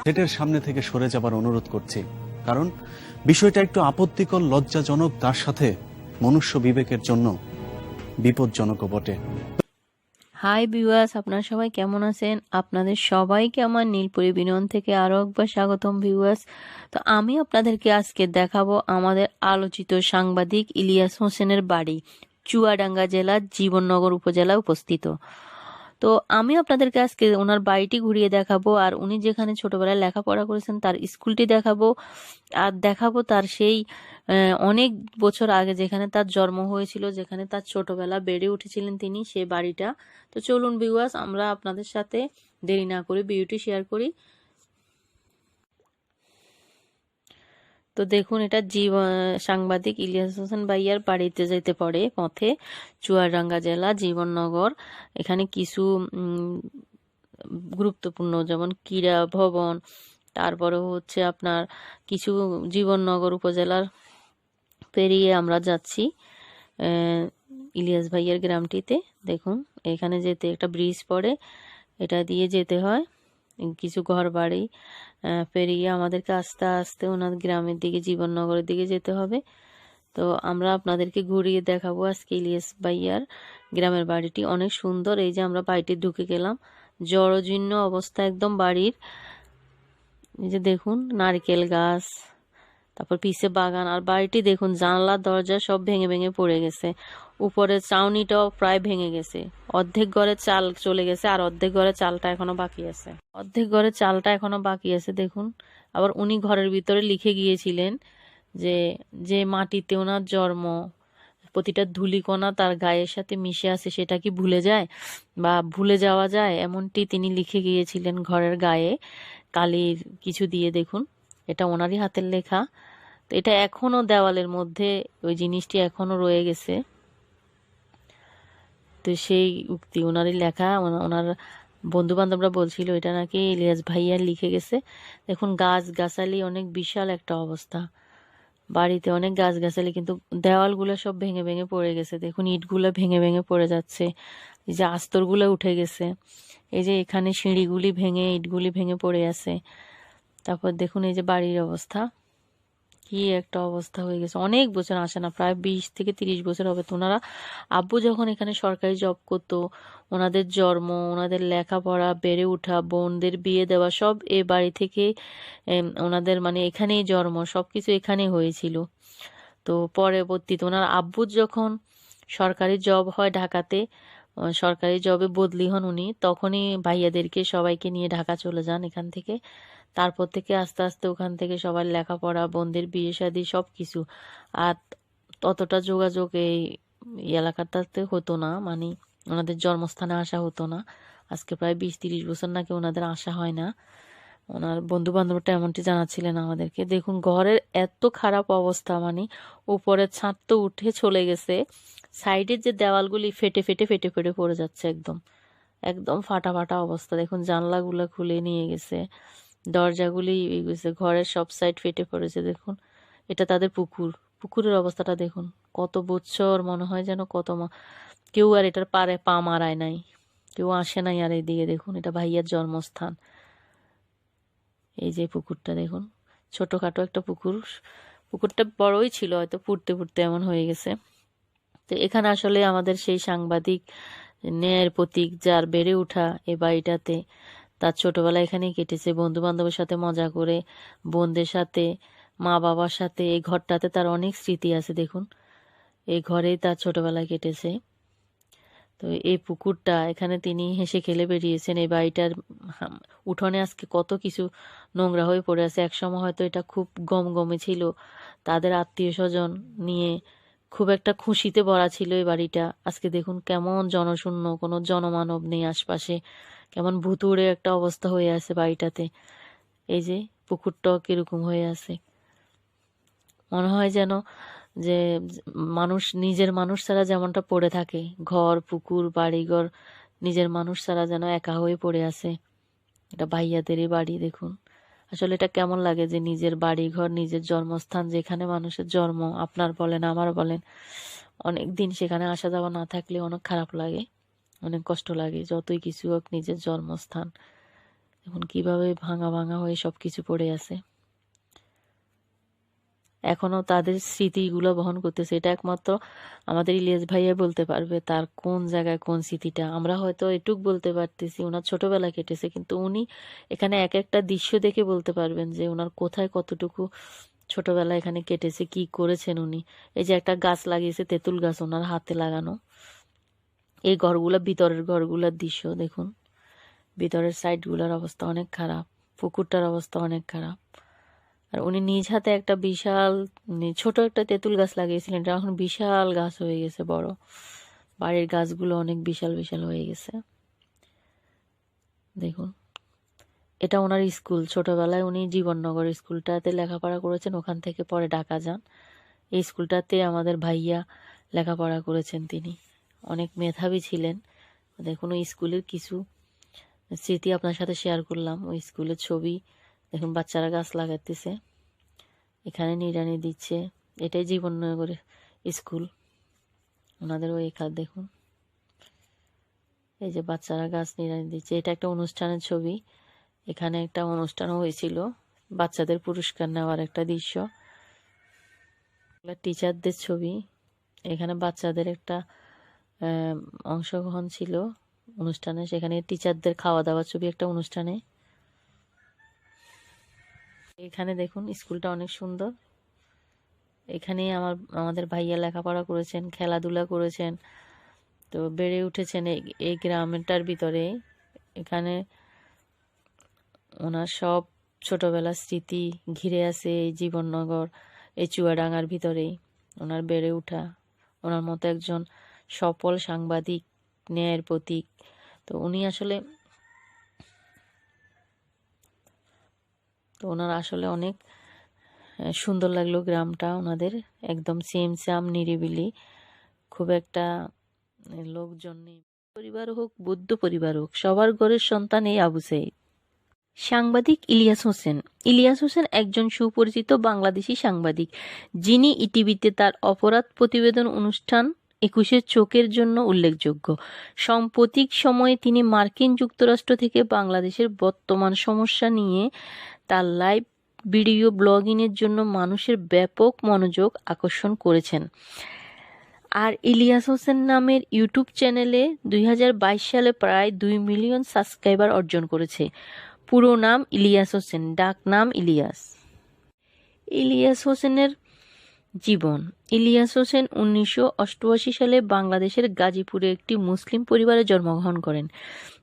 সেটের সামনে থেকে সরে যাবার অনুরোধ করছি। কারণ বিষয়টা একটু আপত্তিকর, লজ্জাজনক, তার সাথে মনুষ্য বিবেকের জন্য বিপজ্জনকও বটে। হাই ভিউয়ার্স, আপনারা সবাই কেমন আছেন? আপনাদের সবাইকে আমার নীলপুরি বিনয়ন থেকে আরও একবার স্বাগতম ভিউয়ার্স। তো আমি আপনাদেরকে আজকে দেখাবো আমাদের আলোচিত সাংবাদিক ইলিয়াস হোসেনের বাড়ি, চুয়াডাঙ্গা জেলার জীবননগর উপজেলায় উপস্থিত। তো আমি আপনাদেরকে আজকে ওনার বাড়িটি ঘুরিয়ে দেখাবো, আর উনি যেখানে ছোটবেলায় লেখাপড়া করেছেন তার স্কুলটি দেখাবো, আর দেখাবো তার সেই অনেক বছর আগে যেখানে তার জন্ম হয়েছিল, যেখানে তার ছোটবেলা বেড়ে উঠেছিলেন তিনি, সে বাড়িটা। তো চলুন বিওয়াস আমরা আপনাদের সাথে দেরি না করে বিউটি শেয়ার করি। তো দেখুন, এটা জীব, সাংবাদিক ইলিয়াস হোসেন ভাইয়ার বাড়িতে যেতে পড়ে পথে, চুয়াডাঙ্গা জেলা, জীবননগর। এখানে কিছু গুরুত্বপূর্ণ যেমন ক্রীড়া ভবন, তারপরে হচ্ছে আপনার কিছু জীবননগর উপজেলার পেরিয়ে আমরা যাচ্ছি ইলিয়াস ভাইয়ের গ্রামটিতে। দেখুন, এখানে যেতে একটা ব্রিজ পড়ে, এটা দিয়ে যেতে হয়, কিছু ঘর বাড়ি পেরিয়ে আমাদেরকে আস্তে আস্তে ওনার গ্রামের দিকে, জীবননগরের দিকে যেতে হবে। তো আমরা আপনাদেরকে ঘুরিয়ে দেখাবো আজকে ইলিয়াস ভাইয়ার গ্রামের বাড়িটি। অনেক সুন্দর, এই যে আমরা বাড়িটি ঢুকে গেলাম। জড়জীর্ণ অবস্থা, একদম বাড়ির। এই যে দেখুন, নারকেল গাছ তারপর পিছে বাগান আর বাড়িটি দেখুন জানলা দরজা সব ভেঙে ভেঙে পড়ে গেছে। উপরে চাউনিটাও প্রায় ভেঙে গেছে। অর্ধেক ঘরের চাল চলে গেছে আর অর্ধেক ঘরের চালটা এখনও বাকি আছে। অর্ধেক ঘরের চালটা এখনও বাকি আছে, দেখুন। আবার উনি ঘরের ভিতরে লিখে গিয়েছিলেন যে যে মাটিতে ওনার জন্ম, প্রতিটা ধূলিকণা তার গায়ের সাথে মিশে আছে, সেটা কি ভুলে যায়? বা ভুলে যাওয়া যায়? এমনটি তিনি লিখে গিয়েছিলেন ঘরের গায়ে। কালির কিছু দিয়ে দেখুন, এটা ওনারই হাতের লেখা। তো এটা এখনও দেওয়ালের মধ্যে ওই জিনিসটি এখনও রয়ে গেছে। তো সেই উক্তি ওনারই লেখা ওনার বন্ধু বান্ধবরা বলছিল, এটা নাকি ইলিয়াস ভাইয়া লিখে গেছে। দেখুন গাছ গাছালি অনেক বিশাল একটা অবস্থা। বাড়িতে অনেক গাছ গাছালি কিন্তু দেওয়ালগুলো সব ভেঙে ভেঙে পড়ে গেছে। দেখুন, ইটগুলো ভেঙে ভেঙে পড়ে যাচ্ছে। এই যে আস্তরগুলো উঠে গেছে। এই যে এখানে সিঁড়িগুলি ভেঙে, ইটগুলি ভেঙে পড়ে আছে। তারপর দেখুন, এই যে বাড়ির অবস্থা। কি একটা অবস্থা হয়ে গেছে। অনেক বছর আসে না, প্রায় বিশ থেকে তিরিশ বছর হবে। তো ওনারা, আব্বু যখন এখানে সরকারি জব করতো, ওনাদের জন্ম, ওনাদের লেখাপড়া বেড়ে ওঠা, বোনদের বিয়ে দেওয়া, সব এ বাড়ি থেকে ওনাদের মানে এখানেই জন্ম সব কিছু এখানেই হয়েছিল। তো পরবর্তীতে ওনার আব্বুর যখন সরকারি জব হয় ঢাকাতে সরকারি জবে বদলি হন উনি, তখনই ভাইয়াদেরকে সবাইকে নিয়ে ঢাকা চলে যান এখান থেকে। তারপর থেকে আস্তে আস্তে ওখান থেকে সবার লেখাপড়া বোনদের বিয়ে শাদী সব কিছু আর ততটা যোগাযোগ এই এই এলাকাটাতে হতো না মানে ওনাদের জন্মস্থানে আসা হতো না। আজকে প্রায় বিশ তিরিশ বছর নাকি ওনাদের আসা হয় না। ওনার বন্ধু বান্ধবটা এমনটি জানাচ্ছিলেন আমাদেরকে, দেখুন, ঘরের এত খারাপ অবস্থা মানে উপরের ছাদ তো উঠে চলে গেছে, সাইডের যে দেওয়ালগুলি ফেটে ফেটে ফেটে ফেটে পড়ে যাচ্ছে একদম। একদম ফাটা ফাটা অবস্থা। দেখুন, জানলাগুলো খুলে নিয়ে গেছে। দরজাগুলি ঘরের সব সাইড ফেটে পড়েছে, দেখুন। এটা তাদের পুকুর। পুকুরের অবস্থাটা দেখুন। কত বছর মনে হয় যেন কত মা- কেউ আর এটার পারে পা মারায় নাই। কেউ আসে নাই আর এইদিকে দেখুন, এটা ভাইয়ার জন্মস্থান। এই যে পুকুরটা, দেখুন। ছোটখাটো একটা পুকুর। পুকুরটা বড়ই ছিল, হয়তো ফুটতে ফুটতে এমন হয়ে গেছে। তো এখানে আসলে আমাদের সেই সাংবাদিক, ন্যায়ের প্রতীক যার বেড়ে ওঠা এ বাড়িটাতে তার ছোটবেলা এখানেই কেটেছে। বন্ধু বান্ধবের সাথে মজা করে, বোনদের সাথে মা বাবার সাথে, এই ঘরটাতে তার অনেক স্মৃতি আছে, দেখুন। এই ঘরেই তার ছোটবেলা কেটেছে। তো এই পুকুরটা, এখানে তিনি হেসে খেলে বেরিয়েছেন। এই বাড়িটার উঠোনে আজকে কত কিছু নোংরা হয়ে পড়ে আছে। একসময় হয়তো এটা খুব গম গমে ছিল। তাদের আত্মীয় স্বজন নিয়ে খুব একটা খুশিতে ভরা ছিল এই বাড়িটা। আজকে দেখুন কেমন জনশূন্য, কোনো জনমানব নেই আশপাশে। কেমন ভুতুড়ে একটা অবস্থা হয়ে আছে বাড়িটাতে। এই যে পুকুরটাও কীরকম হয়ে আছে। মনে হয় যেন যে মানুষ, নিজের মানুষ ছাড়া যেমনটা পড়ে থাকে, ঘর, পুকুর, বাড়িঘর, নিজের মানুষ ছাড়া যেন একা হয়ে পড়ে আছে। এটা ভাইয়াদেরই বাড়ি, দেখুন। আসলে এটা কেমন লাগে যে নিজের বাড়ি ঘর নিজের জন্মস্থান, যেখানে মানুষের জন্ম, আপনার বলেন, আমার বলেন অনেক দিন সেখানে আসা যাওয়া না থাকলে অনেক খারাপ লাগে। অনেক কষ্ট লাগে, যতই কিছু হোক নিজের জন্মস্থান। এখন কীভাবে ভাঙা ভাঙা হয়ে সব কিছু পড়ে আছে। এখনও তাদের স্মৃতিগুলো বহন করতেছে। এটা একমাত্র আমাদের ইলিয়াস ভাইয়া বলতে পারবে, তার কোন জায়গায় কোন স্মৃতিটা। আমরা হয়তো এটুক বলতে পারতেছি, ওনার ছোটবেলা কেটেছে, কিন্তু উনি এখানে এক একটা দৃশ্য দেখে বলতে পারবেন যে ওনার কোথায় কতটুকু ছোটবেলা এখানে কেটেছে, কি করেছেন উনি। এই যে একটা গাছ লাগিয়েছে, তেঁতুল গাছ ওনার হাতে লাগানো। এই ঘরগুলো, ভিতরের ঘরগুলোর দৃশ্য দেখুন। ভিতরের সাইডগুলোর অবস্থা অনেক খারাপ, পুকুরটার অবস্থা অনেক খারাপ। আর উনি নিজ হাতে একটা বিশাল উনি ছোট একটা তেঁতুল গাছ লাগিয়েছিলেন, এটা এখন বিশাল গাছ হয়ে গেছে, বড়। বাড়ির গাছগুলো অনেক বিশাল বিশাল হয়ে গেছে। দেখুন, এটা ওনার স্কুল। ছোটবেলায় উনি জীবননগর স্কুলটাতে লেখাপড়া করেছেন, ওখান থেকে পরে ঢাকা যান। এই স্কুলটাতে আমাদের ভাইয়া লেখাপড়া করেছেন তিনি। অনেক মেধাবী ছিলেন। দেখুন, ওই স্কুলের কিছু স্মৃতি আপনার সাথে শেয়ার করলাম। ওই স্কুলের ছবি, দেখুন, বাচ্চারা গাছ লাগাতেছে। এখানে নিড়ানি দিচ্ছে। এটাই জীবননগর স্কুল। ওনাদের ওই এখানে দেখুন। এই যে বাচ্চারা গাছ নিড়ানি দিচ্ছে। এটা একটা অনুষ্ঠানের ছবি। এখানে একটা অনুষ্ঠান হয়েছিল। বাচ্চাদের পুরস্কার নেওয়ার একটা দৃশ্য। টিচারদের ছবি। এখানে বাচ্চাদের একটা অংশগ্রহণ ছিল অনুষ্ঠানে। সেখানে টিচারদের খাওয়া দাওয়ার ছবি একটা অনুষ্ঠানে। এখানে দেখুন, স্কুলটা অনেক সুন্দর। এখানে আমার, আমাদের ভাইয়া লেখাপড়া করেছেন, খেলাধুলা করেছেন, তো বেড়ে উঠেছেন এই গ্রামটার ভিতরে। এখানে ওনার সব ছোটবেলার স্মৃতি ঘিরে আছে এই জীবননগর, এই চুয়াডাঙ্গার ভিতরেই। ওনার বেড়ে ওঠা, ওনার মতো একজন সফল সাংবাদিক, ন্যায়ের প্রতীক। তো উনি আসলে তো ওনার আসলে অনেক সুন্দর লাগল গ্রামটা ওনাদের। একদম সেম সাম নিরিবিলি। খুব একটা লোকজন নেই। পরিবার হোক, বৌদ্ধ পরিবার হোক, সবার ঘরের সন্তান এই আবু সাইদ। সাংবাদিক ইলিয়াস হোসেন। ইলিয়াস হোসেন একজন সুপরিচিত বাংলাদেশি সাংবাদিক, যিনি ইটিভিতে তার অপরাধ প্রতিবেদন অনুষ্ঠান একুশের চোখের জন্য উল্লেখযোগ্য। সাম্প্রতিক সময়ে তিনি মার্কিন যুক্তরাষ্ট্র থেকে বাংলাদেশের বর্তমান সমস্যা নিয়ে তার লাইভ ভিডিও ব্লগিংয়ের জন্য মানুষের ব্যাপক মনোযোগ আকর্ষণ করেছেন। আর ইলিয়াস হোসেন নামের ইউটিউব চ্যানেলে দুই হাজার বাইশ সালে প্রায় দুই মিলিয়ন সাবস্ক্রাইবার অর্জন করেছে। পুরো নাম ইলিয়াস হোসেন, ডাক নাম ইলিয়াস। ইলিয়াস হোসেনের জীবন। ইলিয়াস হোসেন উনিশশো অষ্টআশি সালে বাংলাদেশের গাজীপুরে একটি মুসলিম পরিবারে জন্মগ্রহণ করেন।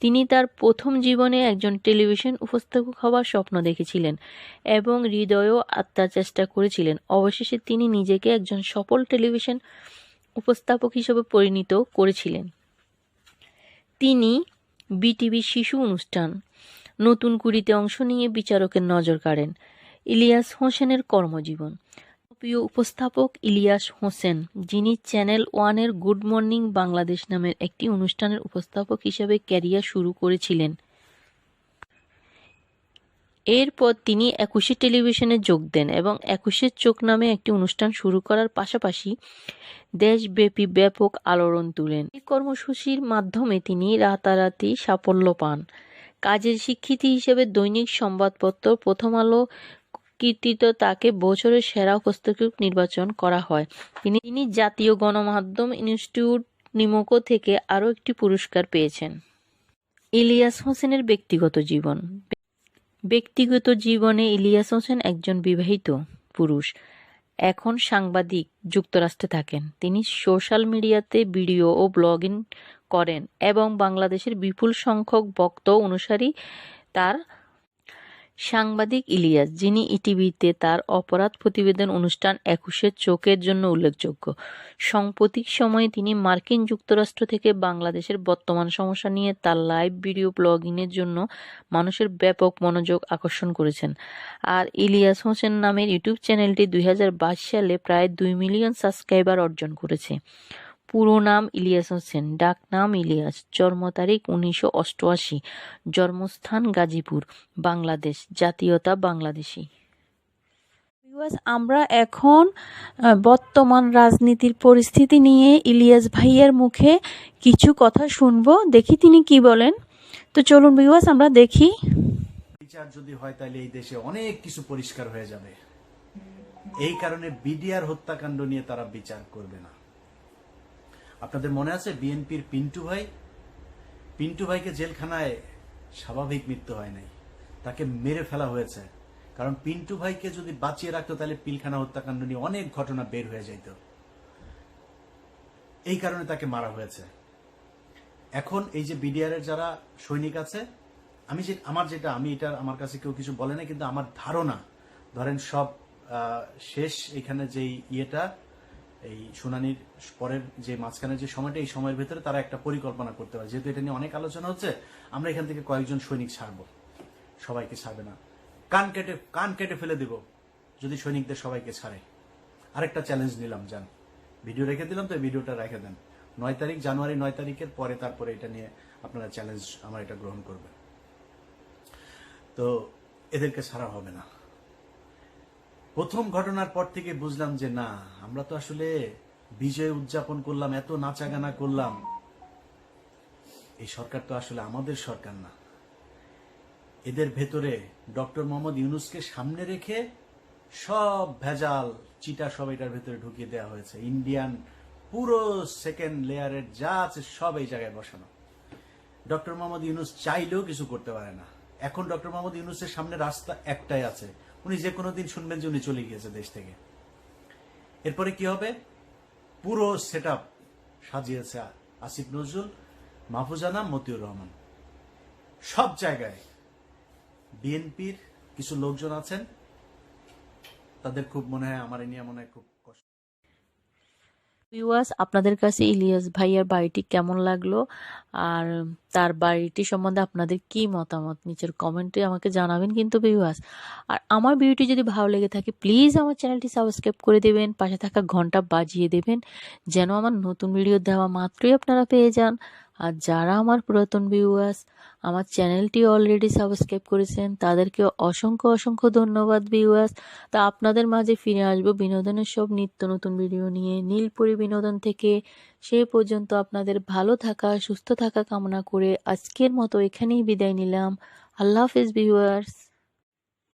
তিনি তার প্রথম জীবনে একজন টেলিভিশন উপস্থাপক হওয়ার স্বপ্ন দেখেছিলেন এবং হৃদয়ও আত্মার চেষ্টা করেছিলেন। অবশেষে তিনি নিজেকে একজন সফল টেলিভিশন উপস্থাপক হিসেবে পরিণত করেছিলেন। তিনি বিটিভি শিশু অনুষ্ঠান, নতুন কুড়িতে অংশ নিয়ে বিচারকের নজর কাড়েন। ইলিয়াস হোসেনের কর্মজীবন প্রিয় উপস্থাপক ইলিয়াস হোসেন, যিনি চ্যানেল ওয়ানের গুড মর্নিং বাংলাদেশ নামের একটি অনুষ্ঠানের উপস্থাপক হিসেবে ক্যারিয়ার শুরু করেছিলেন। এরপর তিনি একুশে টেলিভিশনে যোগ দেন এবং একুশের চোখ নামে একটি অনুষ্ঠান শুরু করার পাশাপাশি দেশব্যাপী ব্যাপক আলোড়ন তুলেন। এই কর্মসূচির মাধ্যমে তিনি রাতারাতি সাফল্য পান। কাজের স্বীকৃতি হিসেবে দৈনিক সংবাদপত্র প্রথম আলো কৃতিত তাকে বছরের সেরা উপস্থাপক নির্বাচন করা হয়। তিনি তিনি জাতীয় গণমাধ্যম ইনস্টিটিউট নিমকো থেকে আরও একটি পুরস্কার পেয়েছেন। ইলিয়াস হোসেনের ব্যক্তিগত জীবন। ব্যক্তিগত জীবনে ইলিয়াস হোসেন একজন বিবাহিত পুরুষ। এখন সাংবাদিক, যুক্তরাষ্ট্রে থাকেন। তিনি সোশ্যাল মিডিয়াতে ভিডিও ও ব্লগিং করেন এবং বাংলাদেশের বিপুল সংখ্যক ভক্ত অনুসারী তার সাংবাদিক ইলিয়াস, যিনি ইটিভিতে তার অপরাধ প্রতিবেদন অনুষ্ঠান একুশের চোখের জন্য উল্লেখযোগ্য। সাম্প্রতিক সময়ে তিনি মার্কিন যুক্তরাষ্ট্র থেকে বাংলাদেশের বর্তমান সমস্যা নিয়ে তার লাইভ ভিডিও ব্লগিংয়ের জন্য মানুষের ব্যাপক মনোযোগ আকর্ষণ করেছেন। আর ইলিয়াস হোসেন নামের ইউটিউব চ্যানেলটি দুই হাজার বাইশ সালে প্রায় দুই মিলিয়ন সাবস্ক্রাইবার অর্জন করেছে। পুরো নাম ইলিয়াস হোসেন ডাক নাম ইলিয়াস জন্ম তারিখ উনিশশো অষ্টআশি জন্মস্থান গাজীপুর বাংলাদেশ জাতীয়তা বাংলাদেশি। আমরা এখন বর্তমান রাজনীতির পরিস্থিতি নিয়ে ইলিয়াস ভাইয়ের মুখে কিছু কথা শুনব। দেখি তিনি কি বলেন। তো চলুন ভিউয়ার্স আমরা দেখি। বিচার যদি হয় তাহলে এই দেশে অনেক কিছু পরিষ্কার হয়ে যাবে। এই কারণে বিডিআর হত্যাকাণ্ড নিয়ে তারা বিচার করবে না। আপনাদের মনে আছে? বিএনপির পিন্টু ভাই? পিন্টু ভাইকে জেলখানায় স্বাভাবিক মৃত্যু হয় নাই। তাকে মেরে ফেলা হয়েছে। কারণ পিন্টু ভাইকে যদি বাঁচিয়ে রাখতো, তাহলে পিলখানা হত্যাকাণ্ড নিয়ে অনেক ঘটনা বের হয়ে যাইত। এই কারণে তাকে মারা হয়েছে। এখন এই যে বিডিআর এর যারা সৈনিক আছে, আমি যে আমার যেটা আমি এটা আমার কাছে কেউ কিছু বলে না কিন্তু আমার ধারণা, ধরেন সব শেষ এখানে যেই ইয়েটা এই শুনানির পরের যে মাঝখানে যে সময়টা, এই সময়ের ভেতরে তারা একটা পরিকল্পনা করতে পারে। যেহেতু এটা নিয়ে অনেক আলোচনা হচ্ছে, আমরা এখান থেকে কয়েকজন সৈনিক ছাড়বো। সবাইকে ছাড়বে না। কান কেটে কান কেটে ফেলে দিব, যদি সৈনিকদের সবাইকে ছাড়ে। আরেকটা চ্যালেঞ্জ নিলাম যান ভিডিও রেখে দিলাম, তো ভিডিওটা রেখে দেন। নয় তারিখ, জানুয়ারি নয় তারিখের পরে তারপরে এটা নিয়ে আপনারা চ্যালেঞ্জ আমার এটা গ্রহণ করবেন। তো এদেরকে ছাড়া হবে না। প্রথম ঘটনার পর থেকে বুঝলাম যে না, আমরা তো আসলে বিজয় উদযাপন করলাম, এত নাচাগানা করলাম। এই সরকার তো আসলে আমাদের সরকার না। এদের ভেতরে ডক্টর মোহাম্মদ ইউনুসকে সামনে রেখে সব ভেজাল চিটা সব এটার ভেতরে ঢুকিয়ে দেওয়া হয়েছে। ইন্ডিয়ান পুরো সেকেন্ড লেয়ারের যা আছে সব এই জায়গায় বসানো। ডক্টর মোহাম্মদ ইউনুস চাইলেও কিছু করতে পারে না। এখন ডক্টর মোহাম্মদ ইউনুসের সামনে রাস্তা একটাই আছে। উনি যে কোনো দিন শুনবেন যে উনি চলে গিয়েছে দেশ থেকে। এরপরে কি হবে? পুরো সেট সাজিয়েছে আসিফ নজরুল মাহফুজানা মতিউর রহমান। সব জায়গায় বিএনপির কিছু লোকজন আছেন। তাদের খুব মনে হয়, আমার এ নিয়ে মনে হয় খুব ভিউয়ার্স আপনাদের কাছে ইলিয়াস ভাইয়ার বাড়িটি কেমন লাগল? আর তার বাড়িটি সম্বন্ধে আপনাদের কি মতামত? নিচের কমেন্টে আমাকে জানাবেন কিন্তু ভিউয়ার্স আর আমার ভিডিওটি যদি ভালো লেগে থাকে প্লিজ আমার চ্যানেলটি সাবস্ক্রাইব করে দেবেন, পাশে থাকা ঘণ্টা বাজিয়ে দেবেন, যেন আমার নতুন ভিডিও দেওয়া মাত্রই আপনারা পেয়ে যান। আর যারা আমার পুরাতন ভিউয়ার্স আমার চ্যানেলটি অলরেডি সাবস্ক্রাইব করেছেন, তাদেরকে অসংখ্য অসংখ্য ধন্যবাদ ভিউয়ার্স তা আপনাদের মাঝে ফিরে আসব বিনোদনের সব নিত্য নতুন ভিডিও নিয়ে। নীলপুরি বিনোদন থেকে সে পর্যন্ত আপনাদের ভালো থাকা, সুস্থ থাকা কামনা করে আজকের মতো এখানেই বিদায় নিলাম। আল্লাহ হাফিজ ভিউয়ার্স